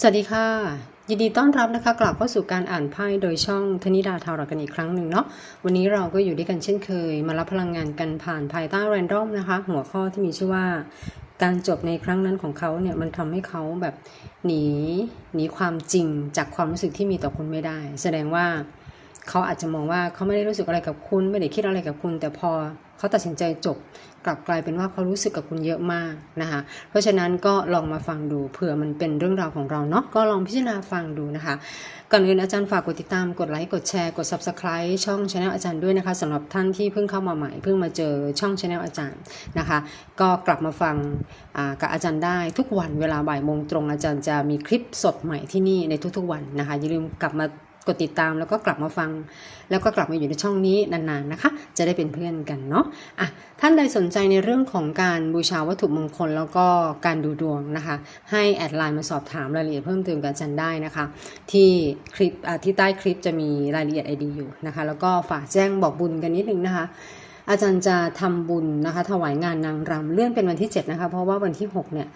สวัสดีค่ะ ยินดีต้อนรับนะคะ กลับเข้าสู่การอ่านไพ่โดยช่องธนิดาทาวรกันอีกครั้งหนึ่งเนาะวันนี้เราก็อยู่ด้วยกันเช่นเคย มารับพลังงานกันผ่านภายใต้แรนดอมนะคะ หัวข้อที่มีชื่อว่า การจบในครั้งนั้นของเขาเนี่ยมันทำให้เขาแบบหนีหนีความจริงจากความรู้สึกที่มีต่อคุณไม่ได้ แสดงว่าเขาอาจจะมองว่าเขาไม่ได้รู้สึกอะไรกับคุณ ไม่ได้คิดอะไรกับคุณ แต่พอเขาตัดสินใจจบ กลับกลายเป็นว่าเขารู้สึกกับคุณเยอะมากนะคะ เพราะฉะนั้นก็ลองมาฟังดูเผื่อมันเป็นเรื่องราวของเราเนาะก็ลองพิจารณาฟังดูนะคะก่อนอื่นอาจารย์ฝากกดติดตามกดไลค์กดแชร์กด subscribe ช่อง channel อาจารย์ด้วยนะคะสำหรับท่านที่เพิ่งเข้ามาใหม่เพิ่งมาเจอช่อง channel อาจารย์นะคะ ก็กลับมาฟังกับอาจารย์ได้ทุกวันเวลาบ่ายโมงตรงอาจารย์จะมีคลิปสดใหม่ที่นี่ในทุกๆวันนะคะอย่าลืมกลับมา กดติดตามแล้วก็กลับมาฟัง แล้วก็กลับมาอยู่ในช่องนี้นานๆนะคะ จะได้เป็นเพื่อนกันเนาะอะท่านใดสนใจในเรื่องของการบูชาวัตถุมงคลแล้วก็การดูดวงนะคะ ให้แอดไลน์มาสอบถามรายละเอียดเพิ่มเติมกับอาจารย์ได้นะคะ ที่คลิปที่ใต้คลิปจะมีรายละเอียด ID อยู่นะคะ แล้วก็ฝากแจ้งบอกบุญกันนิดนึงนะคะอาจารย์จะทำบุญนะคะ ถวายงานนางรำเลื่อนเป็นวันที่ 7 นะคะ เพราะว่าวันที่ 6 เนี่ย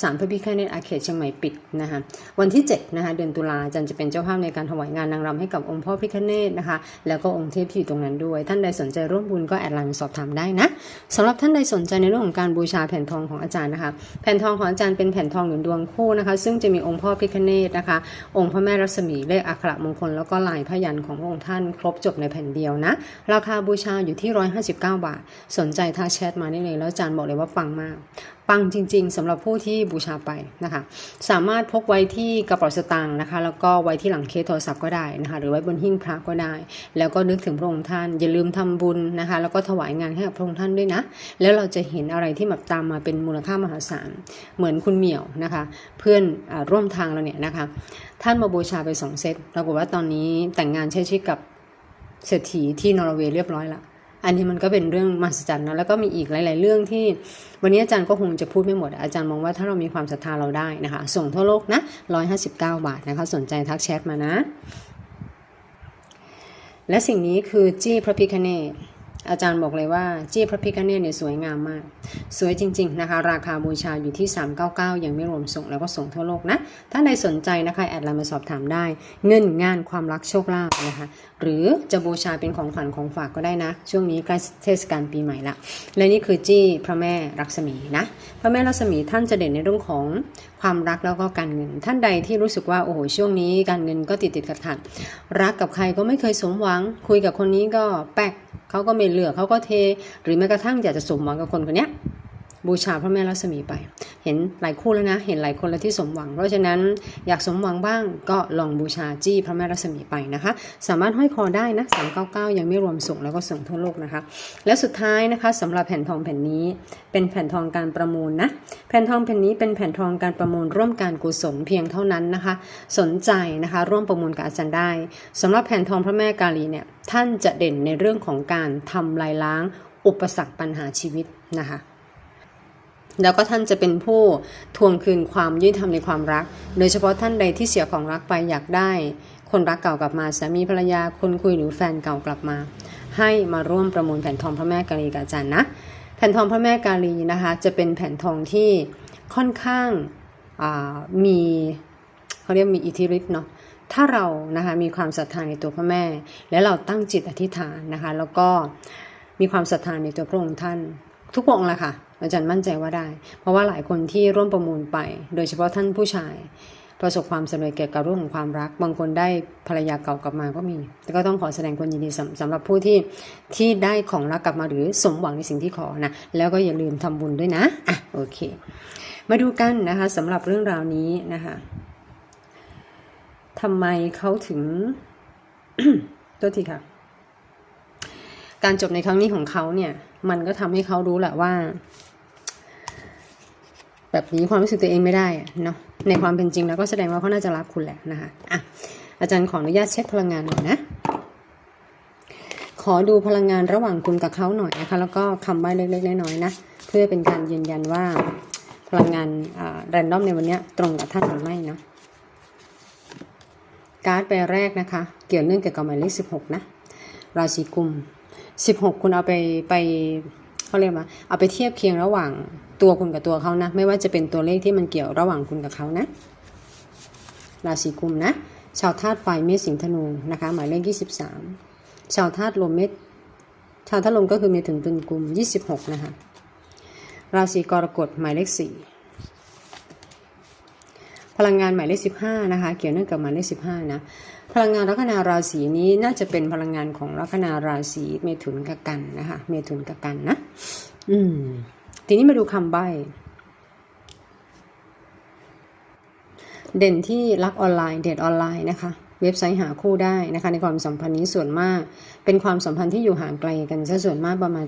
สารพระพิฆเนศอาเขตเชียงใหม่ปิดนะคะวันที่7นะคะเดือนตุลาอาจารย์จะเป็นเจ้าภาพในการถวายงานนางรำให้กับองค์พ่อพิฆเนศนะคะ แล้วก็องค์เทพที่อยู่ตรงนั้นด้วย ท่านใดสนใจร่วมบุญก็แอดไลน์สอบถามได้นะสำหรับท่านใดสนใจในเรื่องของการบูชาแผ่นทองของอาจารย์นะคะ แผ่นทองของอาจารย์เป็นแผ่นทองหนุนดวงคู่นะคะ ซึ่งจะมีองค์พ่อพิฆเนศนะคะ องค์พระแม่รัศมีเลขอักขระมงคลแล้วก็ลายพยันของพระองค์ท่านครบจบในแผ่นเดียวนะราคาบูชาอยู่ที่ 159 บาท สนใจทักแชทมาได้เลยแล้วอาจารย์บอกเลยว่าปังมาก ปังจริง ๆสำหรับผู้ที่บูชาไปนะคะ สามารถพกไว้ที่กระเป๋าสตางค์นะคะ แล้วก็ไว้ที่หลังเคสโทรศัพท์ก็ได้นะคะ หรือไว้บนหิ้งพระก็ได้ แล้วก็นึกถึงพระองค์ท่าน อย่าลืมทำบุญนะคะ แล้วก็ถวายงานให้กับพระองค์ท่านด้วยนะ แล้วเราจะเห็นอะไรที่แบบตามมาเป็นมูลค่ามหาศาล เหมือนคุณเหมี่ยวนะคะ เพื่อนอร่วมทางเราเนี่ยนะคะ ท่านมาบูชาไปสองเซตปรากฏว่าตอนนี้แต่งงานใช้ชีวิตกับเศรษฐีที่นอร์เวย์เรียบร้อยละ อันนี้มันก็เป็นเรื่องมหัศจรรย์นะแล้วก็มีอีกหลาย ๆ เรื่องที่ วันนี้อาจารย์ก็คงจะพูดไม่หมด อาจารย์มองว่าถ้าเรามีความศรัทธาเราได้นะคะ ส่งทั่วโลกนะ159 บาทนะคะ สนใจทักแชทมานะ และสิ่งนี้คือจี้พระพิคเนต อาจารย์บอกเลยว่าจี้พระพิฆเนศเนี่ยสวยงามมาก สวยจริง ๆ นะคะ ราคาบูชาอยู่ที่ 399 ยังไม่รวมส่งแล้วก็ส่งทั่วโลกนะ ถ้าในสนใจนะคะ แอดไลน์มาสอบถามได้ เงินงานความรักโชคลาภนะคะ หรือจะบูชาเป็นของขวัญของฝากก็ได้นะ ช่วงนี้ใกล้เทศกาลปีใหม่ละ และนี่คือจี้พระแม่รักษมีนะพระแม่รักษมีท่านจะเด่นในเรื่องของความรักแล้วก็การเงิน ท่านใดที่รู้สึกว่าโอ้โหช่วงนี้การเงินก็ติดติดขัดขัดรักกับใครก็ไม่เคยสมหวัง คุยกับคนนี้ก็แป๊กเขาก็ไม่เลือกเขาก็เท หรือแม้กระทั่งอยากจะสมหวังกับคนคนนี้ บูชาพระแม่รัศมีไป เห็นหลายคู่แล้วนะ เห็นหลายคนแล้วที่สมหวัง เพราะฉะนั้นอยากสมหวังบ้างก็ลองบูชาจี้พระแม่รัศมีไปนะคะ สามารถห้อยคอได้นะ399 ยังไม่รวมส่งแล้วก็ส่งทั่วโลกนะคะ และสุดท้ายนะคะสำหรับแผ่นทองแผ่นนี้ เป็นแผ่นทองการประมูลนะ แผ่นทองแผ่นนี้เป็นแผ่นทองการประมูลร่วมการกุศลเพียงเท่านั้นนะคะ สนใจนะคะร่วมประมูลกับอาจารย์ได้สำหรับแผ่นทองพระแม่กาลีเนี่ยท่านจะเด่นในเรื่องของการทำลายล้าง อุปสรรคปัญหาชีวิตนะคะ แล้วก็ท่านจะเป็นผู้ทวงคืนความยุติธรรมในความรัก โดยเฉพาะท่านใดที่เสียของรักไปอยากได้ คนรักเก่ากลับมาสามีภรรยาคนคุยหรือแฟนเก่ากลับมา ให้มาร่วมประมูลแผ่นทองพระแม่กาลีกับอาจารย์นะ แผ่นทองพระแม่กาลีนะคะ จะเป็นแผ่นทองที่ค่อนข้างามีเขาเรียกมีอิทธิฤทธิ์เนาะถ้าเรานะคะมีความศรัทธาในตัวพระแม่ และเราตั้งจิตอธิษฐานนะคะ แล้วก็มีความศรัทธาในตัวพระองค์ท่าน ทุกองค์ละค่ะ อาจารย์มั่นใจว่าได้ เพราะว่าหลายคนที่ร่วมประมูลไป โดยเฉพาะท่านผู้ชาย ประสบความสำเร็จเกี่ยวกับเรื่องของความรัก บางคนได้ภรรยาเก่ากลับมาก็มีแล้วก็ต้องขอแสดงความยินดีสำหรับผู้ที่ที่ได้ของรักกลับมาหรือสมหวังในสิ่งที่ขอนะ แล้วก็อย่าลืมทำบุญด้วยนะ อะโอเค มาดูกันนะคะสำหรับเรื่องราวนี้นะคะทำไมเขาถึงตัวทีค่ะ การจบในครั้งนี้ของเขาเนี่ย มันก็ทำให้เขารู้แหละว่า แบบนี้ความรู้สึกตัวเองไม่ได้อะเนาะในความเป็นจริงแล้วก็แสดงว่าเขาน่าจะรักคุณแหละนะคะอะอาจารย์ขออนุญาตเช็คพลังงานหน่อยนะ ขอดูพลังงานระหว่างคุณกับเขาหน่อยนะคะ แล้วก็คำใบ้เล็กๆน้อยๆนะ เพื่อเป็นการยืนยันว่าพลังงานแรนดอมในวันเนี้ยตรงกับท่านหรือไม่เนาะการ์ดใบแรกนะคะ เกี่ยวเนื่องเกี่ยวกับหมายเลขสิบหกนะราศีกุมสิบหกคุณเอาไปไปเขาเรียกว่าเอาไปเทียบเคียงระหว่าง ตัวคุณกับตัวเขานะ ไม่ว่าจะเป็นตัวเลขที่มันเกี่ยวระหว่างคุณกับเขานะ ราศีกุมนะ ชาวธาตุไฟเมษสิงห์ธนูนะคะ หมายเลข 23 ชาวธาตุลมเมษชาวธาตุลมก็คือเมถุนตุลกุม 26 นะคะ ราศีกรกฎหมายเลข 4 พลังงานหมายเลข 15 นะคะ เกี่ยวเนื่องกับหมายเลข 15 นะพลังงานลัคนาราศีนี้น่าจะเป็นพลังงานของลัคนาราศีเมถุนกับกันนะคะ เมถุนกับกันนะ อืม ทีนี้มาดูคำใบ้เด่นที่รักออนไลน์เดทออนไลน์นะคะ เว็บไซต์หาคู่ได้นะคะ ในความสัมพันธ์นี้ส่วนมาก เป็นความสัมพันธ์ที่อยู่ห่างไกลกันซะส่วนมากประมาณ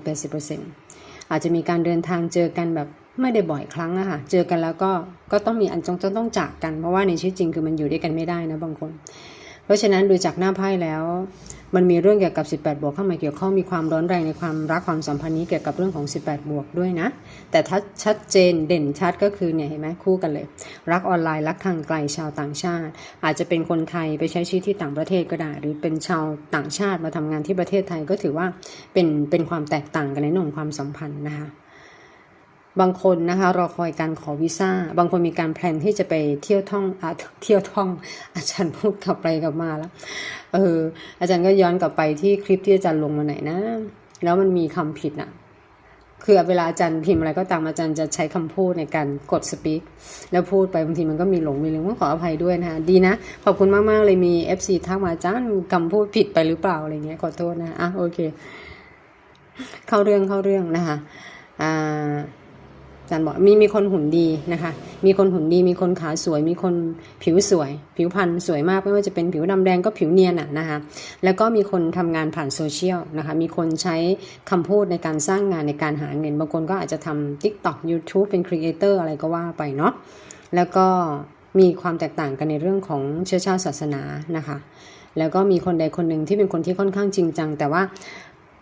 80%อาจจะมีการเดินทางเจอกันแบบไม่ได้บ่อยครั้งอะค่ะ เจอกันแล้วก็ก็ต้องมีอันจงต้องต้องจากกัน เพราะว่าในชีวิตจริงคือมันอยู่ด้วยกันไม่ได้นะบางคน เพราะฉะนั้นดูจากหน้าไพ่แล้ว มันมีเรื่องเกี่ยวกับ 18 บวกเข้ามาเกี่ยวข้องมีความร้อนแรงในความรักความสัมพันธ์นี้เกี่ยวกับเรื่องของ 18 บวกด้วยนะ แต่ถ้าชัดเจนเด่นชัดก็คือเนี่ยเห็นไหมคู่กันเลย รักออนไลน์รักทางไกลชาวต่างชาติ อาจจะเป็นคนไทยไปใช้ชีวิตที่ต่างประเทศก็ได้ หรือเป็นชาวต่างชาติมาทำงานที่ประเทศไทยก็ถือว่าเป็นเป็นความแตกต่างกันในเรื่องของความสัมพันธ์นะคะ บางคนนะคะรอคอยการขอวีซ่า บางคนมีการแพลนที่จะไปเที่ยวท่องอาเที่ยวท่อง อาจารย์พูดกลับไปกลับมาแล้ว เออ อาจารย์ก็ย้อนกลับไปที่คลิปที่อาจารย์ลงมาไหนนะ แล้วมันมีคำผิดอะคือเวลาอาจารย์พิมพ์อะไรก็ตามอาจารย์จะใช้คำพูดในการกดสปีกแล้วพูดไปบางทีมันก็มีหลงมีลืมก็ขออภัยด้วยนะคะดีนะ ขอบคุณมาก ๆ เลยมี FC ทักมาอาจารย์คำพูดผิดไปหรือเปล่าอะไรเงี้ยขอโทษนะอะโอเค เข้าเรื่องเข้าเรื่องนะคะอ่า จารย์บอกมีมีคนหุ่นดีนะคะ มีคนหุ่นดี มีคนขาสวย มีคนผิวสวย ผิวพรรณสวยมากไม่ว่าจะเป็นผิวดำแดงก็ผิวเนียนอะนะคะแล้วก็มีคนทำงานผ่านโซเชียลนะคะมีคนใช้คำพูดในการสร้างงานในการหาเงิน บางคนก็อาจจะทำ TikTok YouTube เป็นครีเอเตอร์อะไรก็ว่าไปเนาะแล้วก็มีความแตกต่างกันในเรื่องของเชื้อชาติศาสนานะคะ แล้วก็มีคนใดคนหนึ่งที่เป็นคนที่ค่อนข้างจริงจัง แต่ว่า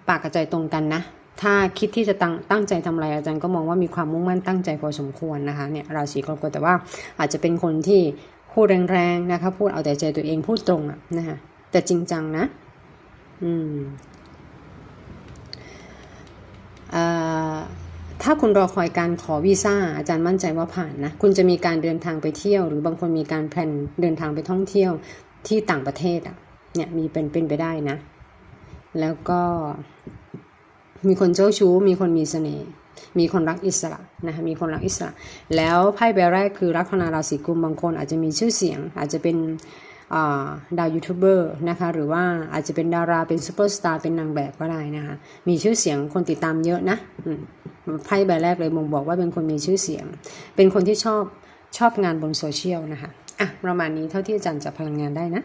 ปากกับใจตรงกันนะ ถ้าคิดที่จะตั้งตั้งใจทำอะไรอาจารย์ก็มองว่ามีความมุ่งมั่นตั้งใจพอสมควรนะคะเนี่ยราศีกรกฎแต่ว่าอาจจะเป็นคนที่พูดแรงๆนะคะพูดเอาแต่ใจตัวเองพูดตรงอะนะคะแต่จริงจังนะอืมอ่าถ้าคุณรอคอยการขอวีซ่าอาจารย์มั่นใจว่าผ่านนะคุณจะมีการเดินทางไปเที่ยว หรือบางคนมีการแพลนเดินทางไปท่องเที่ยวที่ต่างประเทศอะเนี่ยมีเป็นเป็นไปได้นะ แล้วก็ มีคนเจ้าชู้ มีคนมีเสน่ห์มีคนรักอิสระนะคะมีคนรักอิสระ แล้วไพ่ใบแรกคือลัคนาราศีกุมบางคนอาจจะมีชื่อเสียง อาจจะเป็นาดาวยูทูบเบอร์นะคะหรือว่าอาจจะเป็นดาราเป็นซูเปอร์สตาร์เป็นนางแบบก็ได้นะคะมีชื่อเสียงคนติดตามเยอะนะไพ่ใบแรกเลยมงบอกว่าเป็นคนมีชื่อเสียง เป็นคนที่ชอบชอบงานบนโซเชียลนะคะอะประมาณนี้เท่าที่อาจารย์จะพลังงานได้นะ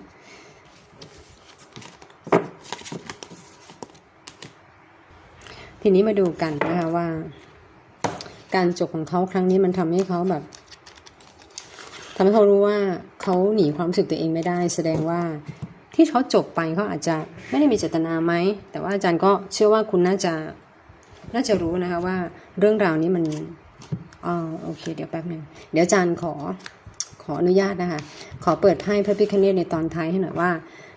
ทีนี้มาดูกันนะคะว่า การจบของเขาครั้งนี้มันทำให้เขาแบบทำให้เขารู้ว่าเขาหนีความรู้สึกตัวเองไม่ได้ แสดงว่าที่เขาจบไปเขาอาจจะไม่ได้มีเจตนาไหม แต่ว่าอาจารย์ก็เชื่อว่าคุณน่าจะน่าจะรู้นะคะว่าเรื่องราวนี้มันอ๋อโอเค เดี๋ยวแป๊บหนึ่งเดี๋ยวอาจารย์ขอขออนุญาตนะคะ ขอเปิดไพ่พระพิคเนตในตอนท้ายให้หน่อยว่า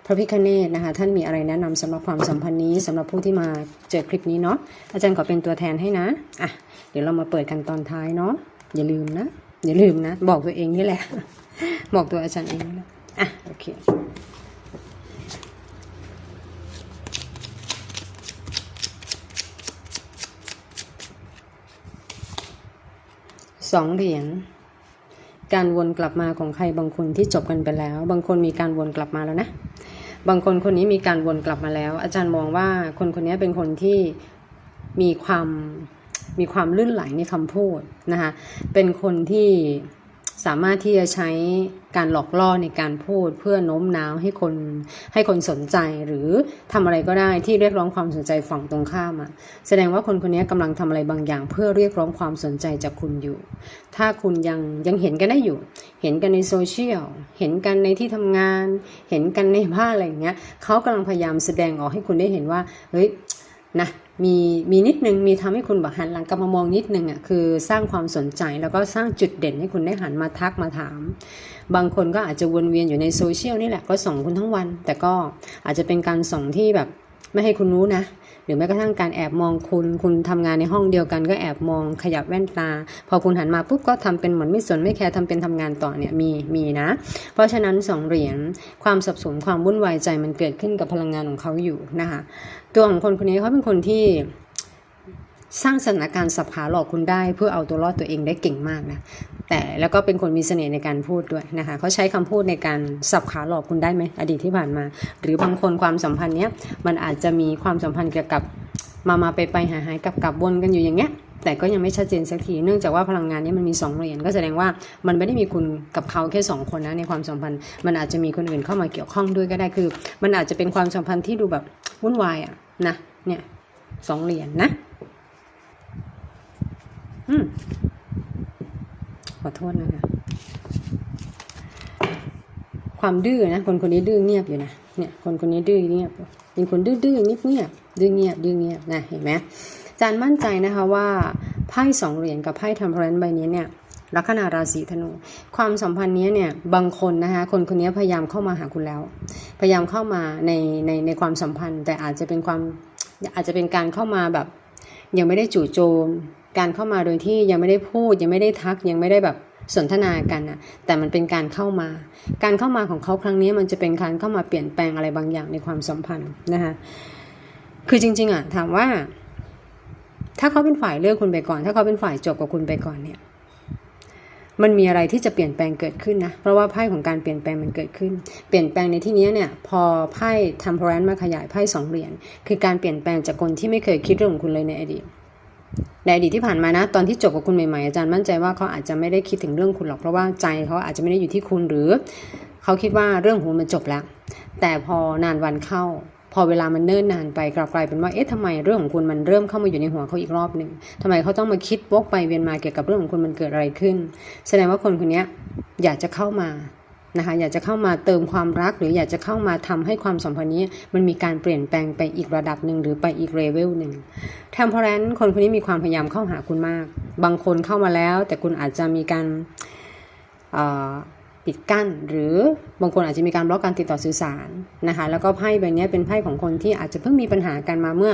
ระพิคเนตนะคะ ท่านมีอะไรแนะนำสำหรับความสัมพันธ์นี้สำหรับผู้ที่มาเจอคลิปนี้เนาะอาจารย์ขอเป็นตัวแทนให้นะอะเดี๋ยวเรามาเปิดกันตอนท้ายเนาะอย่าลืมนะ อย่าลืมนะ บอกตัวเองนี่แหละ บอกตัวอาจารย์เองนะอะโอเคสองเหรียญการวนกลับมาของใครบางคนที่จบกันไปแล้ว บางคนมีการวนกลับมาแล้วนะ บางคนคนนี้มีการวนกลับมาแล้ว อาจารย์มองว่าคนคนนี้เป็นคนที่มีความมีความลื่นไหลในคำพูดนะคะเป็นคนที่ สามารถที่จะใช้การหลอกล่อในการพูดเพื่อโน้มน้าวให้คนให้คนสนใจหรือทำอะไรก็ได้ที่เรียกร้องความสนใจฝั่งตรงข้ามอะแสดงว่าคนคนนี้กำลังทำอะไรบางอย่าง เพื่อเรียกร้องความสนใจจากคุณอยู่ ถ้าคุณยังยังเห็นกันได้อยู่ เห็นกันในโซเชียลเห็นกันในที่ทำงาน เห็นกันในบ้านอะไรอย่างเงี้ยเขากำลังพยายามแสดงออกให้คุณได้เห็นว่าเฮ้ยนะ มีมีนิดนึงมีทำให้คุณแบบหันหลังกลับมามองนิดนึงอะคือสร้างความสนใจแล้วก็สร้างจุดเด่นให้คุณได้หันมาทักมาถาม บางคนก็อาจจะวนเวียนอยู่ในโซเชียลนี่แหละก็ส่องคุณทั้งวัน แต่ก็อาจจะเป็นการส่องที่แบบไม่ให้คุณรู้นะ รือแม้กระทั่งการแอบมองคุณ คุณทำงานในห้องเดียวกันก็แอบมองขยับแว่นตา พอคุณหันมาปุ๊บก็ทำเป็นเหมือนไม่สนไม่แคร์ทำเป็นทำงานต่อเนี่ยมีมีนะ เพราะฉะนั้นสองเหรียญความสับสนความวุ่นวายใจมันเกิดขึ้นกับพลังงานของเขาอยู่นะคะตัวของคนคนนี้เขาเป็นคนที่สร้างสถานการณ์สับขาหลอกคุณได้เพื่อเอาตัวรอดตัวเองได้เก่งมากนะ แต่แล้วก็เป็นคนมีเสน่ห์ในการพูดด้วยนะคะเขาใช้คำพูดในการสับขาหลอกคุณได้ไหมอดีตที่ผ่านมา หรือบางคนความสัมพันธ์เนี้ยมันอาจจะมีความสัมพันธ์เกี่ยวกับมามาไปไปหายหายกลับกลับวนกันอยู่อย่างเงี้ยแต่ก็ยังไม่ชัดเจนสักที เนื่องจากว่าพลังงานนี้มันมีสองเหรียญก็แสดงว่ามันไม่ได้มีคุณกับเขาแค่สองคนนะในความสัมพันธ์ มันอาจจะมีคนอื่นเข้ามาเกี่ยวข้องด้วยก็ได้คือ มันอาจจะเป็นความสัมพันธ์ที่ดูแบบวุ่นวายอะนะเนี่ยสองเหรียญนะ อืม ขอโทษนะคะ ความดื้อนะ คนคนนี้ดื้อเงียบอยู่นะ เนี่ย คนคนนี้ดื้อเงียบเป็นคนดื้อดื้อเงียบเงียบดื้อเงียบดื้อเงียบนะ เห็นไหมอาจารย์มั่นใจนะคะว่าไพ่สองเหรียญกับไพ่ทัมเพลนใบนี้เนี่ยลัคนาราศีธนู ความสัมพันธ์นี้เนี่ยบางคนนะคะคนคนนี้พยายามเข้ามาหาคุณแล้ว พยายามเข้ามาในในในความสัมพันธ์ แต่อาจจะเป็นความอาจจะเป็นการเข้ามาแบบ ยังไม่ได้จู่โจม การเข้ามาโดยที่ยังไม่ได้พูด ยังไม่ได้ทักยังไม่ได้แบบสนทนากันนะแต่มันเป็นการเข้ามา การเข้ามาของเขาครั้งนี้มันจะเป็นการเข้ามาเปลี่ยนแปลงอะไรบางอย่างในความสัมพันธ์นะคะคือจริง ๆอะถามว่า ถ้าเขาเป็นฝ่ายเลือกคุณไปก่อน ถ้าเขาเป็นฝ่ายจบกับคุณไปก่อนเนี่ย มันมีอะไรที่จะเปลี่ยนแปลงเกิดขึ้นนะเพราะว่าไพ่ของการเปลี่ยนแปลงมันเกิดขึ้น เปลี่ยนแปลงในที่นี้เนี่ย พอไพ่ทัมเพลนมาขยายไพ่สองเหรียญคือการเปลี่ยนแปลงจากคนที่ไม่เคยคิดเรื่องของคุณเลยในอดีต ในอดีตที่ผ่านมานะ ตอนที่จบกับคุณใหม่ๆอาจารย์มั่นใจว่าเขาอาจจะไม่ได้คิดถึงเรื่องคุณหรอกเพราะว่าใจเขาอาจจะไม่ได้อยู่ที่คุณหรือเขาคิดว่าเรื่องของมันจบแล้ว แต่พอนานวันเข้า พอเวลามันเนิ่นนานไปกลับกลายเป็นว่าเอ๊ะทำไมเรื่องของคุณมันเริ่มเข้ามาอยู่ในหัวเขาอีกรอบหนึ่งทำไมเขาต้องมาคิดวกไปเวียนมาเกี่ยวกับเรื่องของคุณมันเกิดอะไรขึ้น แสดงว่าคนคนนี้อยากจะเข้ามา นะคะอยากจะเข้ามาเติมความรัก หรืออยากจะเข้ามาทำให้ความสัมพันธ์นี้ มันมีการเปลี่ยนแปลงไปอีกระดับหนึ่งหรือไปอีกเลเวลหนึ่งทำเพราะฉะนั้นคนคนนี้มีความพยายามเข้าหาคุณมาก บางคนเข้ามาแล้ว แต่คุณอาจจะมีการปิดกั้น หรือบางคนอาจจะมีการบล็อกการติดต่อสื่อสารนะคะแล้วก็ไพ่ใบนี้เป็นไพ่ของคนที่อาจจะเพิ่งมีปัญหากันมาเมื่อ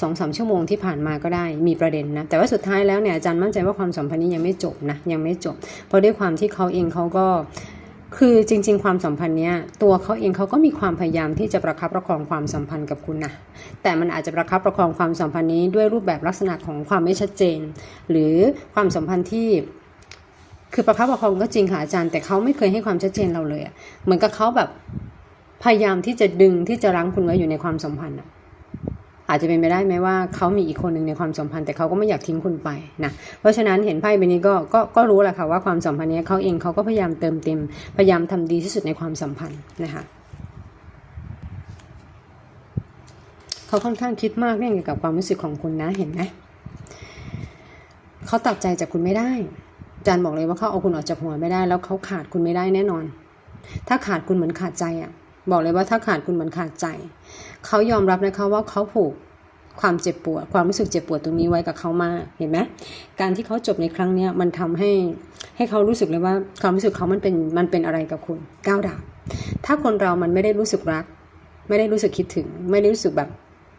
สองสามชั่วโมงที่ผ่านมาก็ได้มีประเด็นนะ แต่ว่าสุดท้ายแล้วเนี่ยอาจารย์มั่นใจว่าความสัมพันธ์นี้ยังไม่จบนะยังไม่จบ เพราะด้วยความที่เขาเองเขาก็ คือจริง ๆ ความสัมพันธ์เนี้ยตัวเขาเองเขาก็มีความพยายามที่จะประคับประคองความสัมพันธ์กับคุณนะแต่มันอาจจะประคับประคองความสัมพันธ์นี้ด้วยรูปแบบลักษณะของความไม่ชัดเจน หรือความสัมพันธ์ที่คือประคับประคองก็จริงค่ะอาจารย์ แต่เขาไม่เคยให้ความชัดเจนเราเลยเหมือนกับเขาแบบพยายามที่จะดึงที่จะรั้งคุณไว้อยู่ในความสัมพันธ์อะ อาจจะเป็นไปได้ไหมว่าเขามีอีกคนหนึ่งในความสัมพันธ์แต่เขาก็ไม่อยากทิ้งคุณไปนะเพราะฉะนั้นเห็นไพ่ใบนี้ก็ก็ก็รู้แหละค่ะว่าความสัมพันธ์นี้เขาเองเขาก็พยายามเติมเต็มพยายามทำดีที่สุดในความสัมพันธ์นะคะเขาค่อนข้างคิดมากเรื่องเกี่ยวกับความรู้สึกของคุณนะเห็นไหมเขาตัดใจจากคุณไม่ได้จารย์บอกเลยว่าเขาเอาคุณออกจากหัวไม่ได้ แล้วเขาขาดคุณไม่ได้แน่นอน ถ้าขาดคุณเหมือนขาดใจอะ บอกเลยว่าถ้าขาดคุณมือนขาดใจ เขายอมรับนะคะว่าเขาผูกความเจ็บปวด ความรู้สึกเจ็บปวดตรงนี้ไว้กับเขามากเห็นไหมการที่เขาจบในครั้งนี้มันทำให้ให้เขารู้สึกเลยว่าความรู้สึกเขามันเป็นมันเป็นอะไรกับคุณก้าวดาบถ้าคนเรามันไม่ได้รู้สึกรัก ไม่ได้รู้สึกคิดถึง ไม่ได้รู้สึกแบบ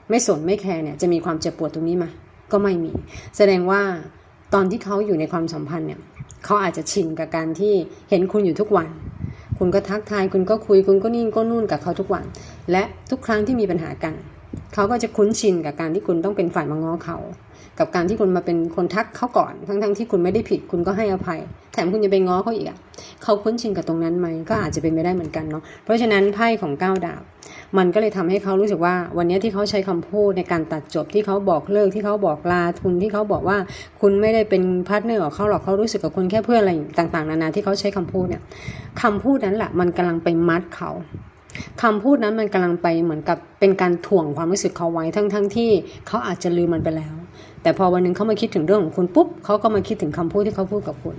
ไม่สนไม่แคร์เนี่ยจะมีความเจ็บปวดตรงนี้มาก็ไม่มี แสดงว่าตอนที่เขาอยู่ในความสัมพันธ์เนี่ยเขาอาจจะชินกับการที่เห็นคุณอยู่ทุกวัน คุณก็ทักทายคุณก็คุยคุณก็นิ่งก็นู่นกับเขาทุกวัน และทุกครั้งที่มีปัญหากัน เขาก็จะคุ้นชินกับการที่คุณต้องเป็นฝ่ายมาง้อเขา กับการที่คุณมาเป็นคนทักเขาก่อน ทั้งๆทที่คุณไม่ได้ผิดคุณก็ให้อภัย แถมคุณจะไปง้อเขาอีกอะเขาคุ้นชินกับตรงนั้นไหมก็อาจจะเป็นไปได้เหมือนกันเนาะเพราะฉะนั้นไพ่ของก้าวดาบ มันก็เลยทำให้เขารู้สึกว่า วันนี้ที่เขาใช้คำพูดในการตัดจบที่เขาบอกเลิกที่เขาบอกลาทุนที่เขาบอกว่า คุณไม่ได้เป็นพาร์ทเนอร์ของเขาหรอกเขารู้สึกกับคุณแค่เพื่อนอะไรต่างๆนานาที่เขาใช้คำพูดเนี่ยคำพูดนั้นแหละมันกำลังไปมัดเขา คำพูดนั้นมันกำลังไปเหมือนกับเป็นการถ่วงความรู้สึกเขาไว้ทั้งๆทที่เขาอาจจะลืมมันไปแล้ว แต่พอวันหนึ่งเขามาคิดถึงเรื่องของคุณปุ๊บเขาก็มาคิดถึงคำพูดที่เขาพูดกับคุณ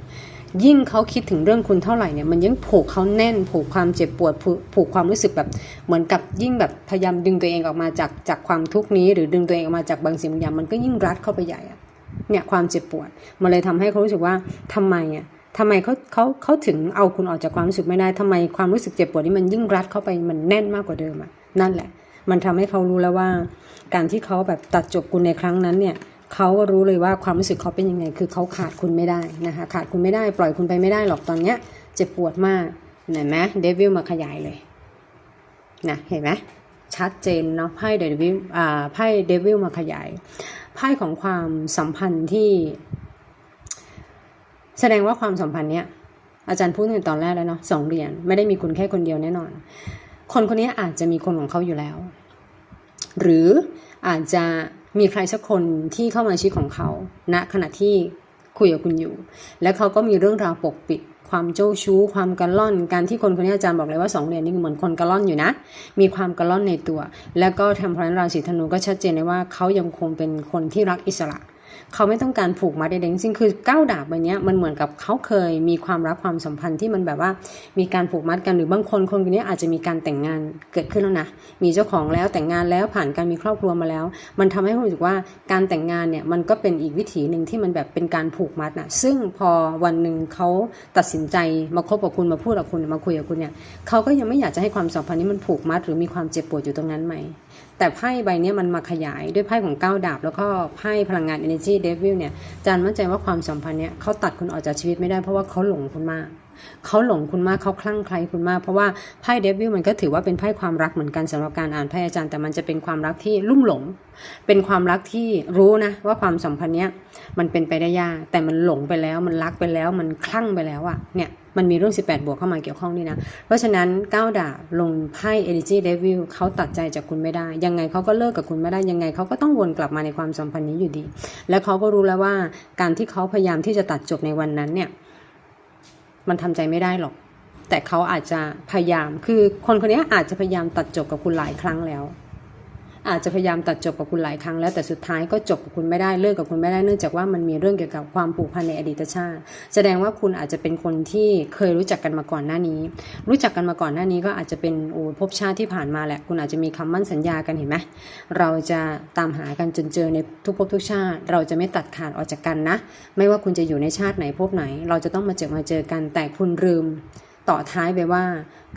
ยิ่งเขาคิดถึงเรื่องคุณเท่าไหร่เนี่ยมันยิ่งผูกเขาแน่น ผูกความเจ็บปวดผูกความรู้สึกแบบเหมือนกับยิ่งแบบพยายามดึงตัวเองออกมาจากจากความทุกข์นี้ หรือดึงตัวเองออกมาจากบางสิ่งบางอย่างมันก็ยิ่งรัดเข้าไปใหญ่เนี่ยความเจ็บปวดมันเลยทำให้เขารู้สึกว่าทำไมอะ ทำไมเขาเขาเขาถึงเอาคุณออกจากความรู้สึกไม่ได้ทำไมความรู้สึกเจ็บปวดนี้มันยิ่งรัดเข้าไปมันแน่นมากกว่าเดิมอะนั่นแหละ มันทำให้เขารู้แล้วว่า การที่เขาแบบตัดจบคุณในครั้งนั้นเนี่ยเขาก็รู้เลยว่าความรู้สึกเขาเป็นยังไง คือเขาขาดคุณไม่ได้นะคะ ขาดคุณไม่ได้ ปล่อยคุณไปไม่ได้หรอกตอนเนี้ย เจ็บปวดมากเห็นไหมเดวิลมาขยายเลยนะเห็นไหมชัดเจนเนาะไพ่เดวิลอ่าไพ่เดวิลมาขยายไพ่ของความสัมพันธ์ที่ แสดงว่าความสัมพันธ์เนี้ยอาจารย์พูดในตอนแรกแล้วเนาะสองเหรียญไม่ได้มีคุณแค่คนเดียวแน่นอน คนคนนี้อาจจะมีคนของเขาอยู่แล้ว หรืออาจจะมีใครสักคนที่เข้ามาชีวิตของเขาณขณะที่คุยกับคุณอยู่ และเขาก็มีเรื่องราวปกปิด ความเจ้าชู้ ความกระล่อน การที่คนคนนี้อาจารย์บอกเลยว่าสองเหรียญนี่เหมือนคนกระล่อนอยู่นะ มีความกระล่อนในตัว แล้วก็ทำพลันราศีธนูก็ชัดเจนเลยว่าเขายังคงเป็นคนที่รักอิสระเเขาไม่ต้องการผูกมัดใดๆทั้งคือก้าวดาบใบเนี้ยมันเหมือนกับเขาเคยมีความรักความสัมพันธ์ที่มันแบบว่ามีการผูกมัดกันหรือบางคนคนนนี้อาจจะมีการแต่งงานเกิดขึ้นแล้วนะมีเจ้าของแล้วแต่งงานแล้วผ่านการมีครอบครัวมาแล้ว มันทำให้รู้สึกว่าการแต่งงานเนี่ยมันก็เป็นอีกวิถีหนึ่งที่มันแบบเป็นการผูกมัดนะซึ่งพอวันหนึ่งเขาตัดสินใจมาคบกับคุณมาพูดกับคุณมาคุยกับคุณเนี่ยเขาก็ยังไม่อยากจะให้ความสัมพันธ์นี้มันผูกมัดหรือมีความเจ็บปวดอยู่ตรงนั้นไหม แต่ไพ่ใบนี้มันมาขยายด้วยไพ่ของก้าดาบ แล้วก็ไพ่พลังงาน energy devil เนี่ยอาจารย์มั่นใจว่าความสัมพันธ์เนี้ยเขาตัดคุณออกจากชีวิตไม่ได้เพราะว่าเขาหลงคุณมากเขาหลงคุณมากเขาคลั่งไคล้คุณมาก เพราะว่าไพ่เดวิลมันก็ถือว่าเป็นไพ่ความรักเหมือนกันสำหรับการอ่านไพ่อาจารย์แต่มันจะเป็นความรักที่ลุ่มหลง เป็นความรักที่รู้นะว่าความสัมพันธ์เนี้ยมันเป็นไปได้ยากแต่มันหลงไปแล้วมันรักไปแล้วมันคลั่งไปแล้วอะเนี่ย มันมีเรื่อง 18 บวกเข้ามาเกี่ยวข้องนี่นะ เพราะฉะนั้นก้าวดาบลงไพ่ energy devil เขาตัดใจจากคุณไม่ได้ ยังไงเขาก็เลิกกับคุณไม่ได้ยังไงเขาก็ต้องวนกลับมาในความสัมพันธ์นี้อยู่ดี แล้วเขาก็รู้แล้วว่าการที่เขาพยายามที่จะตัดจบในวันนั้นเนี่ยมันทำใจไม่ได้หรอก แต่เขาอาจจะพยายามคือคนคนนี้อาจจะพยายามตัดจบกับคุณหลายครั้งแล้ว อาจจะพยายามตัดจบกับคุณหลายครั้งแล้วแต่สุดท้ายก็จบกับคุณไม่ได้เลิกกับคุณไม่ได้เนื่องจากว่ามันมีเรื่องเกี่ยวกับความผูกพันในอดีตชาติ แสดงว่าคุณอาจจะเป็นคนที่เคยรู้จักกันมาก่อนหน้านี้ รู้จักกันมาก่อนหน้านี้ก็อาจจะเป็นโอ้ภพชาติที่ผ่านมาแหละ คุณอาจจะมีคำมั่นสัญญากันเห็นไหมเราจะตามหากันจนเจอในทุกภพทุกชาติ เราจะไม่ตัดขาดออกจากกันนะ ไม่ว่าคุณจะอยู่ในชาติไหนภพไหน เราจะต้องมาเจอมาเจอกันแต่คุณลืมต่อท้ายไปว่า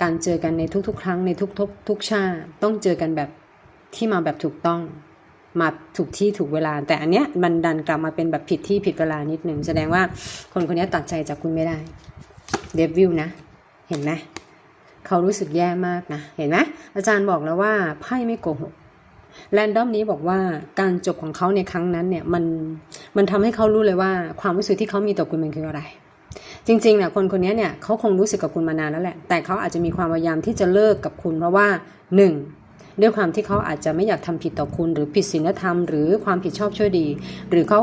การเจอกันในทุกๆ ครั้งในทุกๆทุกชาติต้องเจอกันแบบ ที่มาแบบถูกต้องมาถูกที่ถูกเวลา แต่อันเนี้ยมันดันกลับมาเป็นแบบผิดที่ผิดเวลานิดหนึ่งแสดงว่าคนคนนี้ตัดใจจากคุณไม่ได้เดวิลนะ เห็นไหมเขารู้สึกแย่มากนะ เห็นไหมอาจารย์บอกแล้วว่าไพ่ไม่โกหกแรนดอมนี้บอกว่าการจบของเขาในครั้งนั้นเนี่ยมันมันทำให้เขารู้เลยว่าความรู้สึกที่เขามีต่อคุณมันคืออะไร จริงๆเนี่ยคนคนนี้เนี่ยเขาคงรู้สึกกับคุณมานานแล้วแหละ แต่เขาอาจจะมีความพยายามที่จะเลิกกับคุณเพราะว่าหนึ่ง ด้วยความที่เขาอาจจะไม่อยากทำผิดต่อคุณ หรือผิดศีลธรรมหรือความผิดชอบชั่วดี หรือเขา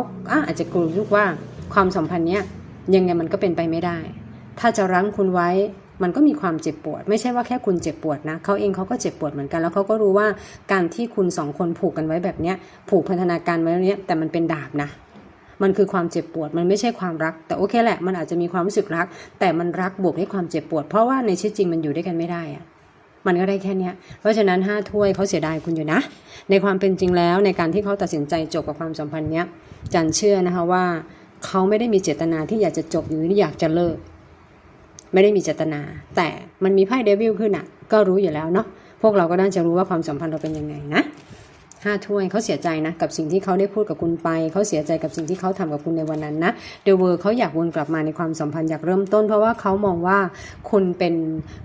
อาจจะกลัวลูกว่าความสัมพันธ์เนี้ยยังไงมันก็เป็นไปไม่ได้ ถ้าจะรั้งคุณไว้มันก็มีความเจ็บปวด ไม่ใช่ว่าแค่คุณเจ็บปวดนะเขาเองเขาก็เจ็บปวดเหมือนกันแล้วเขาก็รู้ว่าการที่คุณสองคนผูกกันไว้แบบเนี้ยผูกพันธนาการไว้แบบเนี้ยแต่มันเป็นดาบนะมันคือความเจ็บปวด มันไม่ใช่ความรัก แต่โอเคแหละ มันอาจจะมีความรู้สึกรัก แต่มันรักบวกด้วยความเจ็บปวด เพราะว่าในชีวิตจริงมันอยู่ด้วยกันไม่ได้อะ มันก็ได้แค่นี้เพราะฉะนั้นห้าถ้วยเขาเสียดายคุณอยู่นะ ในความเป็นจริงแล้วในการที่เขาตัดสินใจจบกับความสัมพันธ์เนี้ยจันเชื่อนะคะว่าเขาไม่ได้มีเจตนาที่อยากจะจบหรืออยากจะเลิก ไม่ได้มีเจตนา แต่มันมีไพ่เดวิลขึ้นอะ ก็รู้อยู่แล้วเนาะพวกเราก็น่าจะรู้ว่าความสัมพันธ์เราเป็นยังไงนะ ห้าถ้วยเขาเสียใจนะกับสิ่งที่เขาได้พูดกับคุณไป เขาเสียใจกับสิ่งที่เขาทำกับคุณในวันนั้นนะเดเวอร์เขาอยากวนกลับมาในความสัมพันธ์อยากเริ่มต้น เพราะว่าเขามองว่าคุณเป็น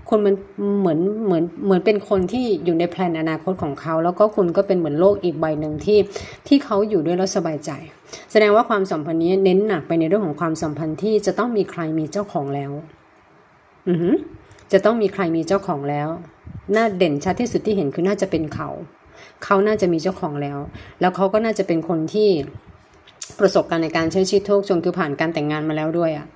คุณมันเหมือนเหมือนเหมือนเป็นคนที่อยู่ในแพลนอนาคตของเขา แล้วก็คุณก็เป็นเหมือนโลกอีกใบหนึ่งที่ที่เขาอยู่ด้วยแล้วสบายใจ แสดงว่าความสัมพันธ์นี้เน้นหนักไปในเรื่องของความสัมพันธ์ที่จะต้องมีใครมีเจ้าของแล้ว อือจะต้องมีใครมีเจ้าของแล้ว หน้าเด่นชัดที่สุดที่เห็นคือน่าจะเป็นเขา เขาน่าจะมีเจ้าของแล้ว แล้วเขาก็น่าจะเป็นคนที่ประสบการณ์ในการใช้ชีวิตทุกชนคือผ่านการแต่งงานมาแล้วด้วยอะ่ะ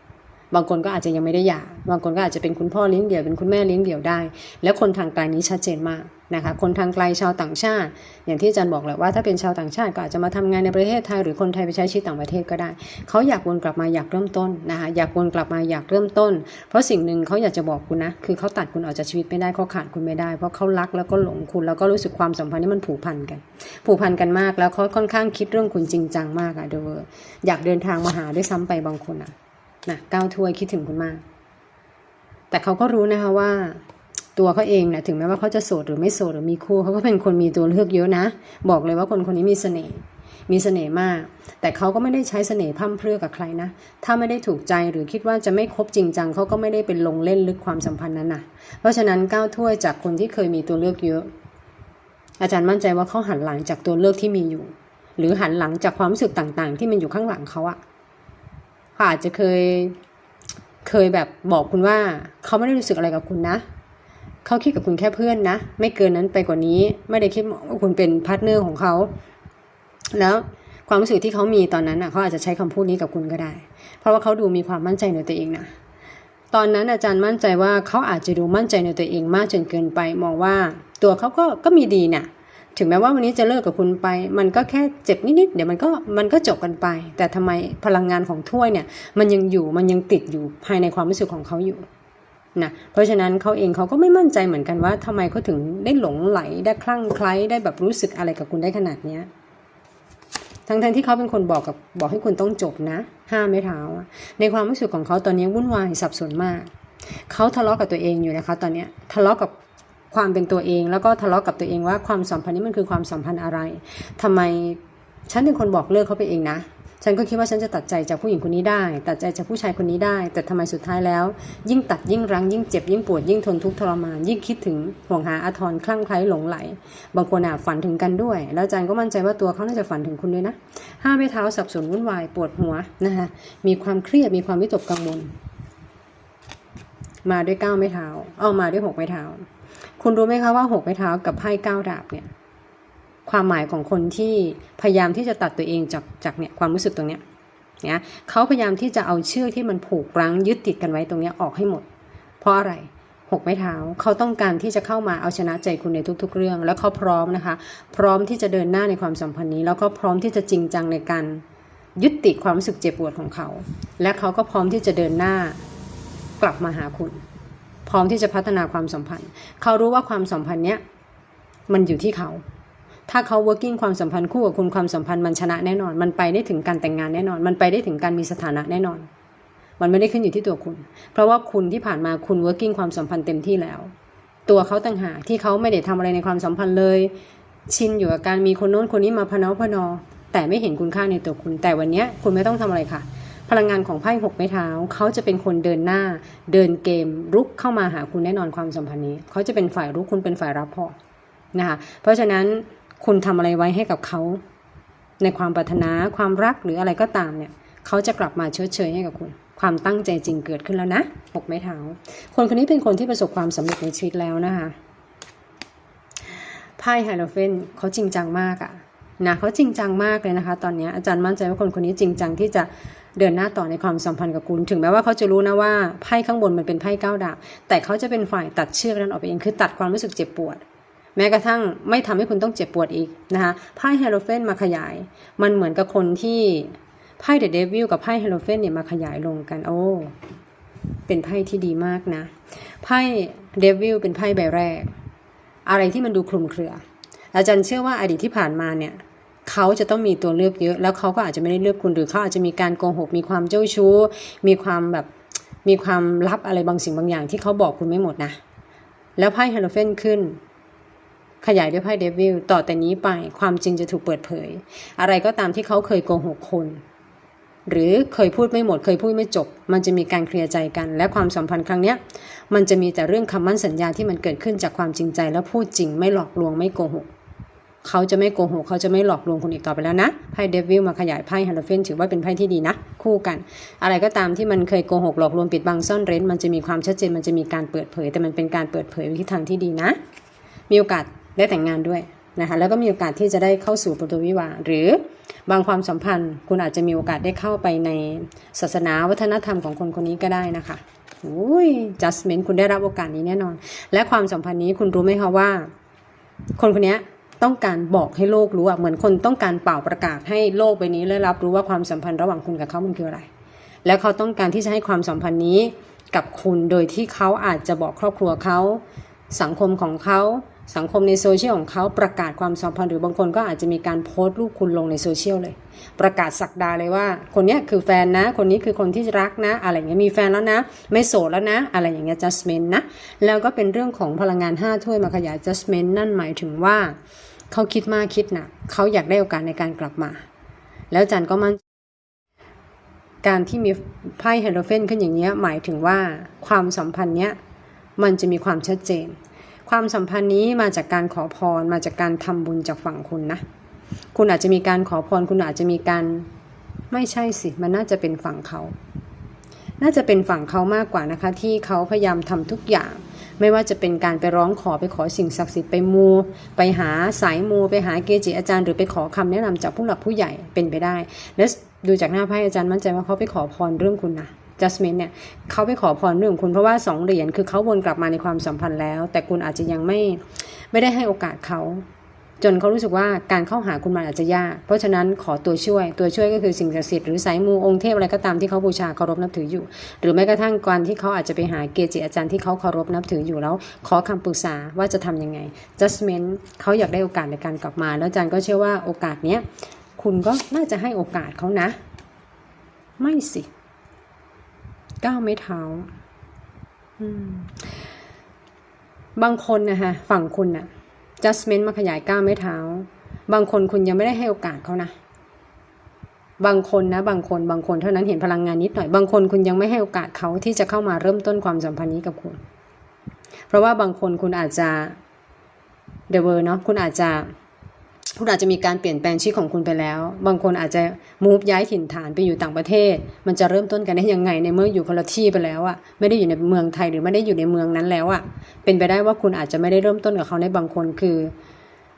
บางคนก็อาจจะยังไม่ได้หย่าบางคนก็อาจจะเป็นคุณพ่อเลี้ยงเดี่ยวเป็นคุณแม่เลี้ยงเดี่ยวได้ แล้วคนทางไกลนี้ชัดเจนมากนะคะคนทางไกลชาวต่างชาติ อย่างที่อาจารย์บอกแหละว่าถ้าเป็นชาวต่างชาติก็อาจจะมาทำงานในประเทศไทยหรือคนไทยไปใช้ชีวิตต่างประเทศก็ได้ เขาอยากวนกลับมาอยากเริ่มต้นนะคะอยากวนกลับมาอยากเริ่มต้น เพราะสิ่งหนึ่งเขาอยากจะบอกคุณนะคือเขาตัดคุณออกจากชีวิตไม่ได้เขาขาดคุณไม่ได้ เพราะเขารักแล้วก็หลงคุณแล้วก็รู้สึกความสัมพันธ์นี้มันผูกพันกัน ผูกพันกันมากแล้วเขาค่อนข้างคิดเรื่องคุณจริงจังมากอะเดอร์อยากเดินทางมาหาด้วยซ้ำไปบางคนอะ นะก้าวถ้วยคิดถึงคุณมาก แต่เขาก็รู้นะคะว่า ตัวเขาเองเนี่ยถึงแม้ว่าเขาจะโสดหรือไม่โสดหรือมีคู่เขาก็เป็นคนมีตัวเลือกเยอะนะ บอกเลยว่าคนคนนี้มีเสน่ห์มีเสน่ห์มาก แต่เขาก็ไม่ได้ใช้เสน่ห์พร่ำเพรื่อกับใครนะ ถ้าไม่ได้ถูกใจหรือคิดว่าจะไม่คบจริงจังเขาก็ไม่ได้เป็นลงเล่นลึกความสัมพันธ์นั้นนะเพราะฉะนั้นก้าวถ้วยจากคนที่เคยมีตัวเลือกเยอะ อาจารย์มั่นใจว่าเขาหันหลังจากตัวเลือกที่มีอยู่ หรือหันหลังจากความรู้สึกต่างๆ ที่มันอยู่ข้างหลังเขาอะ เขาอาจจะเคยเคยแบบบอกคุณว่า เขาไม่ได้รู้สึกอะไรกับคุณนะ เขาคิดกับคุณแค่เพื่อนนะ ไม่เกินนั้นไปกว่านี้ ไม่ได้คิดว่าคุณเป็นพาร์ทเนอร์ของเขา แล้วความรู้สึกที่เขามีตอนนั้นอะเขาอาจจะใช้คำพูดนี้กับคุณก็ได้ เพราะว่าเขาดูมีความมั่นใจในตัวเองนะตอนนั้นอาจารย์มั่นใจว่าเขาอาจจะดูมั่นใจในตัวเองมากจนเกินไป มองว่าตัวเขาก็ก็มีดีนี่ย ถึงแม้ว่าวันนี้จะเลิกกับคุณไป มันก็แค่เจ็บนิดๆเดี๋ยวมันก็มันก็จบกันไป แต่ทำไมพลังงานของถ้วยเนี่ย มันยังอยู่มันยังติดอยู่ภายในความรู้สึกของเขาอยู่นะเพราะฉะนั้นเขาเองเขาก็ไม่มั่นใจเหมือนกันว่าทำไมเขาถึงได้หลงไหลได้คลั่งไคล้ได้แบบรู้สึกอะไรกับคุณได้ขนาดเนี้ยทั้งๆทที่เขาเป็นคนบอกกับบอกให้คุณต้องจบนะห้ามไม่เท้า ในความรู้สึกของเขาตอนนี้วุ่นวายสับสนมาก เขาทะเลาะกับตัวเองอยู่นะคะ ตอนนี้ทะเลาะกับ ความเป็นตัวเอง แล้วก็ทะเลาะกับตัวเองว่าความสัมพันธ์นี้มันคือความสัมพันธ์อะไรทำไมฉันเป็นคนบอกเลิกเขาไปเองนะ ฉันก็คิดว่าฉันจะตัดใจจากผู้หญิงคนนี้ได้ ตัดใจจากผู้ชายคนนี้ได้ แต่ทำไมสุดท้ายแล้ว ยิ่งตัดยิ่งรั้งยิ่งเจ็บยิ่งปวดยิ่งทนทุกข์ทรมาน ยิ่งคิดถึงห่วงหาอาทรคลั่งไคล้หลงไหล บางคนอาจฝันถึงกันด้วย แล้วอาจารย์ก็มั่นใจว่าตัวเขาน่าจะฝันถึงคุณด้วยนะ ห้าไม้เท้าสับสนวุ่นวายปวดหัวนะคะ มีความเครียดมีความวิตกกังวล มาด้วยเก้าไม้เท้า เอามาด้วยหกไม้เท้า คุณรู้ไหมคะว่าหกไม้เท้ากับไพ่เก้าดาบเนี่ย ความหมายของคนที่พยายามที่จะตัดตัวเองจากจากเนี่ยความรู้สึกตรงเนี้ยเนี่ยเขาพยายามที่จะเอาเชือกที่มันผูกรั้งยึดติดกันไว้ตรงเนี้ยออกให้หมด เพราะอะไรหกไม้เท้าเขาต้องการที่จะเข้ามาเอาชนะใจคุณในทุก ๆ เรื่อง แล้วเขาพร้อมนะคะ พร้อมที่จะเดินหน้าในความสัมพันธ์นี้ แล้วก็พร้อมที่จะจริงจังในการยุติความรู้สึกเจ็บปวดของเขา และเขาก็พร้อมที่จะเดินหน้ากลับมาหาคุณ พร้อมที่จะพัฒนาความสัมพันธ์ เขารู้ว่าความสัมพันธ์เนี้ยมันอยู่ที่เขา ถ้าเขา working ความสัมพันธ์คู่กับคุณความสัมพันธ์มันชนะแน่นอน มันไปได้ถึงการแต่งงานแน่นอน มันไปได้ถึงการมีสถานะแน่นอน มันไม่ได้ขึ้นอยู่ที่ตัวคุณ เพราะว่าคุณที่ผ่านมาคุณ working ความสัมพันธ์เต็มที่แล้ว ตัวเขาต่างหากที่เขาไม่ได้ทำอะไรในความสัมพันธ์เลย ชินอยู่กับการมีคนโน้นคนนี้มาพเนาพนอแต่ไม่เห็นคุณค่าในตัวคุณ แต่วันเนี้ยคุณไม่ต้องทำอะไรค่ะ พลังงานของไพ่หกไม้เท้าเขาจะเป็นคนเดินหน้า เดินเกมรุกเข้ามาหาคุณแน่นอนความสัมพันธ์นี้เขาจะเป็นฝ่ายรุกคุณเป็นฝ่ายรับพอนะคะเพราะฉะนั้นคุณทำอะไรไว้ให้กับเขาในความปรารถนาความรักหรืออะไรก็ตามเนี่ยเขาจะกลับมาเชดเชยให้กับคุณ ความตั้งใจจริงเกิดขึ้นแล้วนะหกไม้เท้าคนคนนี้เป็นคนที่ประสบความสำเร็จในชีวิตแล้วนะคะไพ่ไฮโลเฟนเขาจริงจังมากอะนะเขาจริงจังมากเลยนะคะ ตอนนี้อาจารย์มั่นใจว่าคนคนนี้จริงจังที่จะ เดินหน้าต่อในความสัมพันธ์กับคุณ ถึงแม้ว่าเขาจะรู้นะว่าไพ่ข้างบนมันเป็นไพ่เก้าดาบแต่เขาจะเป็นฝ่ายตัดเชือกนั้นออกไปเองคือตัดความรู้สึกเจ็บปวด แม้กระทั่งไม่ทำให้คุณต้องเจ็บปวดอีกนะคะไพ่ไฮโลเฟนมาขยาย มันเหมือนกับคนที่ไพ่เดอะเดวิลกับไพ่ไฮโลเฟนเนี่ยมาขยายลงกันโอ้เป็นไพ่ที่ดีมากนะไพ่เดวิลเป็นไพ่ใบแรก อะไรที่มันดูคลุมเครือ อาจารย์เชื่อว่าอดีตที่ผ่านมาเนี่ย เขาจะต้องมีตัวเลือกเยอะ แล้วเขาก็อาจจะไม่ได้เลือกคุณหรือเขาอาจจะมีการโกหก มีความเจ้าชู้ มีความแบบมีความลับอะไรบางสิ่งบางอย่างที่เขาบอกคุณไม่หมดนะ แล้วไพ่เฮโลเฟนขึ้น ขยายด้วยไพ่เดวิลต่อแต่นี้ไปความจริงจะถูกเปิดเผย อะไรก็ตามที่เขาเคยโกหกคนหรือเคยพูดไม่หมดเคยพูดไม่จบ มันจะมีการเคลียร์ใจกัน และความสัมพันธ์ครั้งเนี้ยมันจะมีแต่เรื่องคำมั่นสัญญาที่มันเกิดขึ้นจากความจริงใจและพูดจริงไม่หลอกลวงไม่โกหก เขาจะไม่โกหกเขาจะไม่หลอกลวงคนอีกต่อไปแล้วนะไพ่เดวิลมาขยายไพ่ฮันโลเฟนถือว่าเป็นไพ่ที่ดีนะ คู่กัน อะไรก็ตามที่มันเคยโกหกหลอกลวงปิดบังซ่อนเร้น มันจะมีความชัดเจนมันจะมีการเปิดเผย แต่มันเป็นการเปิดเผยวิธีทางที่ดีนะ มีโอกาสได้แต่งงานด้วยนะคะแล้วก็มีโอกาสที่จะได้เข้าสู่ประตูวิวาหรือบางความสัมพันธ์ คุณอาจจะมีโอกาสได้เข้าไปในศาสนาวัฒนธรรมของคนคนนี้ก็ได้นะคะอุ้ย justment คุณได้รับโอกาสนี้แน่นอน และความสัมพันธ์นี้คุณรู้ไหมคะว่า คนคนนี้ ต้องการบอกให้โลกรู้อะเหมือนคนต้องการเป่าประกาศให้โลกใบนี้ได้รับรู้ว่าความสัมพันธ์ระหว่างคุณกับเขามันคืออะไร แล้วเขาต้องการที่จะให้ความสัมพันธ์นี้กับคุณโดยที่เขาอาจจะบอกครอบครัวเขาสังคมของเขาสังคมในโซเชียลของเขาประกาศความสัมพันธ์หรือบางคนก็อาจจะมีการโพสต์รูปคุณลงในโซเชียลเลย ประกาศสักดาเลยว่า คนเนี้ยคือแฟนนะ คนนี้คือคนที่รักนะ อะไรอย่างเงี้ยมีแฟนแล้วนะ ไม่โสดแล้วนะ อะไรอย่างเงี้ย judgment นะ แล้วก็เป็นเรื่องของพลังงาน 5 ถ้วยมาขยาย judgment นั่นหมายถึงว่า เขาคิดมากคิดหนักเขาอยากได้โอกาสในการกลับมา แล้วจันก็มั่นการที่มีไพ่เฮโรเฟนขึ้นอย่างเงี้ยหมายถึงว่าความสัมพันธ์เนี้ยมันจะมีความชัดเจน ความสัมพันธ์นี้มาจากการขอพรมาจากการทำบุญจากฝั่งคุณนะ คุณอาจจะมีการขอพร คุณอาจจะมีการไม่ใช่สิ มันน่าจะเป็นฝั่งเขา น่าจะเป็นฝั่งเขามากกว่านะคะ ที่เขาพยายามทำทุกอย่าง ไม่ว่าจะเป็นการไปร้องขอไปขอสิ่งศักดิ์สิทธิ์ไปมู ไปหาสายมู ไปหาเกจิอาจารย์ หรือไปขอคำแนะนำจากผู้หลักผู้ใหญ่เป็นไปได้ และดูจากหน้าไพ่อาจารย์มั่นใจว่าเขาไปขอพรเรื่องคุณนะ justment เนี่ยเขาไปขอพรเรื่องของคุณเพราะว่าสองเหรียญคือเขาวนกลับมาในความสัมพันธ์แล้ว แต่คุณอาจจะยังไม่ไม่ได้ให้โอกาสเขา จนเขารู้สึกว่าการเข้าหาคุณมันอาจจะยาก เพราะฉะนั้นขอตัวช่วย ตัวช่วยก็คือสิ่งศักดิ์สิทธิ์หรือสายมูองค์เทพอะไรก็ตามที่เขาบูชาเคารพนับถืออยู่ หรือแม้กระทั่งการที่เขาอาจจะไปหาเกจิอาจารย์ที่เขาเคารพนับถืออยู่แล้ว ขอคำปรึกษาว่าจะทำยังไง justment เขาอยากได้โอกาสในการกลับมา แล้วอาจารย์ก็เชื่อว่าโอกาสเนี้ยคุณก็น่าจะให้โอกาสเขานะ ไม่สิก้าวไม่เท้าอืมบางคนนะคะฝั่งคุณน่ะ justment มาขยายก้าวไม่เท้า บางคนคุณยังไม่ได้ให้โอกาสเขานะ บางคนนะ บางคนบางคนเท่านั้นเห็นพลังงานนิดหน่อย บางคนคุณยังไม่ให้โอกาสเขาที่จะเข้ามาเริ่มต้นความสัมพันธ์นี้กับคุณ เพราะว่าบางคนคุณอาจจะเดเวอร์เนาะคุณอาจจะ คุณอาจจะมีการเปลี่ยนแปลงชีวิตของคุณไปแล้ว บางคนอาจจะมูฟย้ายถิ่นฐานไปอยู่ต่างประเทศ มันจะเริ่มต้นกันได้ยังไงในเมื่ออยู่คนละที่ไปแล้วอะไม่ได้อยู่ในเมืองไทยหรือไม่ได้อยู่ในเมืองนั้นแล้วอะเป็นไปได้ว่าคุณอาจจะไม่ได้เริ่มต้นกับเขาในบางคนคือ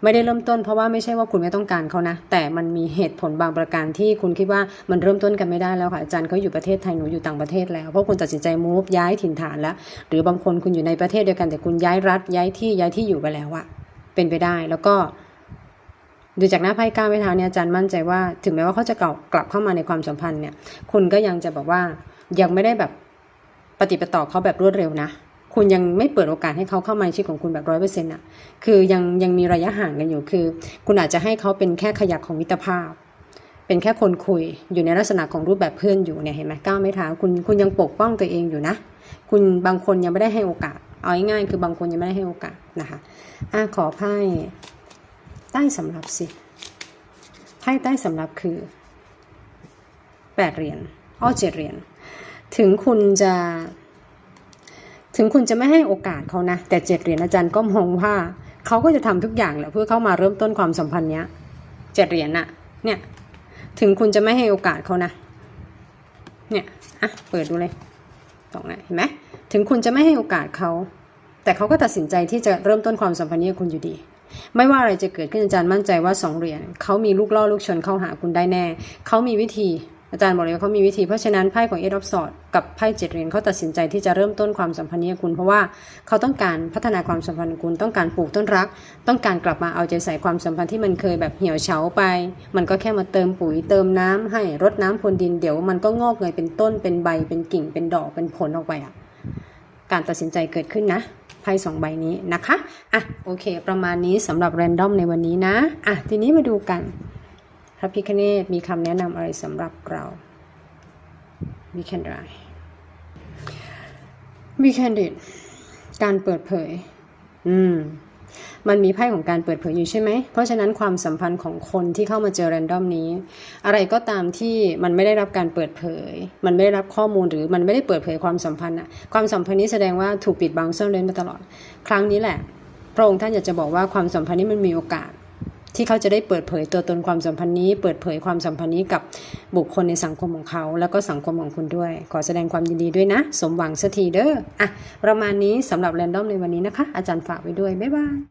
ไม่ได้เริ่มต้น เพราะว่าไม่ใช่ว่าคุณไม่ต้องการเขานะ แต่มันมีเหตุผลบางประการที่คุณคิดว่ามันเริ่มต้นกันไม่ได้แล้วค่ะอาจารย์เขาอยู่ประเทศไทยหนูอยู่ต่างประเทศแล้วเพราะคุณตัดสินใจมูฟย้ายถิ่นฐานแล้ว หรือบางคนคุณอยู่ในประเทศเดียวกันแต่คุณย้ายรัฐย้ายที่ย้ายที่อยู่ไปแล้วอะเป็นไปได้แล้วก็ ดูจากหน้าไพ่ก้าวไม้เท้าเนี่ยอาจารย์มั่นใจว่า ถึงแม้ว่าเขาจะเก่ากลับเข้ามาในความสัมพันธ์เนี่ย คุณก็ยังจะบอกว่ายังไม่ได้แบบปฏิปต่อเขาแบบรวดเร็วนะ คุณยังไม่เปิดโอกาสให้เขาเข้ามาในชีวิตของคุณแบบร้อยเปอร์เซ็นต์อะ คือยังยังมีระยะห่างกันอยู่คือ คุณอาจจะให้เขาเป็นแค่ขยักของมิตรภาพ เป็นแค่คนคุยอยู่ในลักษณะของรูปแบบเพื่อนอยู่เนี่ยเห็นไหมก้าวไม้เท้าคุณคุณยังปกป้องตัวเองอยู่นะ คุณบางคนยังไม่ได้ให้โอกาส เอาง่ายๆคือบางคนยังไม่ได้ให้โอกาสนะคะอะขอไพ่ ใต้สำรับสิไพ่ใต้สำรับคือแปดเหรียญอ้อเจ็ดเหรียญถึงคุณจะ ถึงคุณจะไม่ให้โอกาสเขานะ แต่เจ็ดเหรียญอาจารย์ก็มองว่าเขาก็จะทำทุกอย่างแหละเพื่อเข้ามาเริ่มต้นความสัมพันธ์เนี้ยเจ็ดเหรียญน่ะ เนี่ย ถึงคุณจะไม่ให้โอกาสเขานะ เนี่ยอะเปิดดูเลยตรงไหนเห็นไหมถึงคุณจะไม่ให้โอกาสเขา แต่เขาก็ตัดสินใจที่จะเริ่มต้นความสัมพันธ์นี้กับคุณอยู่ดี ไม่ว่าอะไรจะเกิดขึ้นอาจารย์มั่นใจว่าสองเหรียญเขามีลูกล่อลูกชนเข้าหาคุณได้แน่ เขามีวิธีอาจารย์บอกเลยว่าเขามีวิธีเพราะฉะนั้นไพ่ของเอ็ดอฟสอดกับไพ่เจ็ดเหรียญเขาตัดสินใจที่จะเริ่มต้นความสัมพันธ์นี้กับคุณเพราะว่าเขาต้องการพัฒนาความสัมพันธ์คุณต้องการปลูกต้นรัก ต้องการกลับมาเอาใจใส่ความสัมพันธ์ที่มันเคยแบบเหี่ยวเฉาไป มันก็แค่มาเติมปุ๋ยเติมน้ำให้รดน้ำพรวนดินเดี๋ยวมันก็งอกเงยเป็นต้นเป็นใบเป็นกิ่งเป็นดอกเป็นผลออกไปอะการตัดสินใจเกิดขึ้นนะ พ่สองใบนี้นะคะอะโอเค ประมาณนี้สำหรับแรนดอมในวันนี้นะอะทีนี้มาดูกันพระพิคเนตมีคำแนะนำอะไรสำหรับเรา We can try We can do การเปิดเผย อืม มันมีไพ่ของการเปิดเผยอยู่ใช่ไหม เพราะฉะนั้นความสัมพันธ์ของคนที่เข้ามาเจอแรนดอมนี้ อะไรก็ตามที่มันไม่ได้รับการเปิดเผย มันไม่ได้รับข้อมูลหรือมันไม่ได้เปิดเผยความสัมพันธ์อะความสัมพันธ์นี้แสดงว่าถูกปิดบังซ่อนเร้นมาตลอด ครั้งนี้แหละ พระองค์ท่านอยากจะบอกว่าความสัมพันธ์นี้มันมีโอกาส ที่เขาจะได้เปิดเผยตัวตนความสัมพันธ์นี้ เปิดเผยความสัมพันธ์นี้กับบุคคลในสังคมของเขา แล้วก็สังคมของคุณด้วย ขอแสดงความยินดีด้วยนะ สมหวังสักทีเด้ออะประมาณนี้สำหรับแรนดอมในวันนี้นะคะ อาจารย์ฝากไว้ด้วย บ๊ายบาย